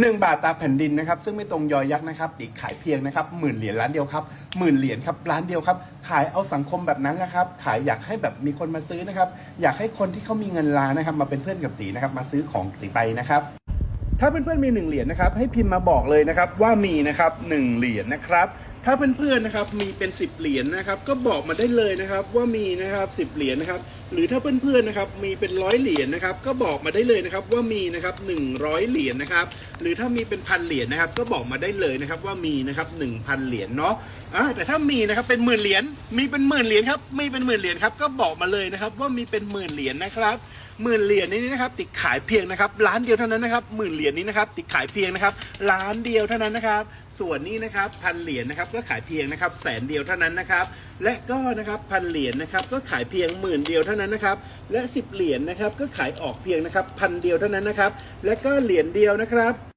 หนึ่งบาทตาแผ่นดินนะครับ ซึ่งไม่ตรงยอยักษ์นะครับติขายเพียงนะครับหมื่นเหรียญล้านเดียวครับหมื่นเหรียญครับล้านเดียวครับ ขายเอาสังคมแบบนั้นแหละครับ ขายอยากให้แบบมีคนมาซื้อนะครับ อยากให้คนที่เขามีเงินล้านนะครับ มาเป็นเพื่อนกับตีนะครับ มาซื้อของตีไปนะครับ ถ้าเพื่อนๆมีหนึ่งเหรียญนะครับ ให้พิมพ์มาบอกเลยนะครับ ว่ามีนะครับหนึ่งเหรียญนะครับถ้าเพื่อนๆนะครับมีเป็น 10 เหรียญนะครับ ก็บอกมาได้เลยนะครับว่ามีนะครับ 10 เหรียญนะครับ หรือถ้าเพื่อนๆนะครับมีเป็นร้อยเหรียญนะครับก็บอกมาได้เลยนะครับว่ามีนะครับ100 เหรียญนะครับหรือถ้ามีเป็นพันเหรียญนะครับก็บอกมาได้เลยนะครับว่ามีนะครับ1,000 เหรียญเนาะอ่าแต่ถ้ามีนะครับเป็นหมื่นเหรียญมีเป็นหมื่นเหรียญครับมีเป็นหมื่นเหรียญครับก็บอกมาเลยนะครับว่ามีเป็นหมื่นเหรียญนะครับหมื่นเหรียญนี้นะครับติดขายเพียงนะครับล้านเดียวเท่านั้นนะครับหมื่นเหรียญนี้นะครับติดขายเพียงนะครับล้านเดียวเท่านั้นนะครับ ส่วนนี้นะครับพันเหรียญนะครับก็ขายเพียงนะครับแสนเดียวเท่านั้นนะครับและก็นะครับพันเหรียญนะครับก็ขายเพียงหมื่นเดียวเท่านั้นนะครับและ 10 เหรียญนะครับก็ขายออกเพียงนะครับพันเดียวเท่านั้นนะครับและก็เหรียญเดียวนะครับ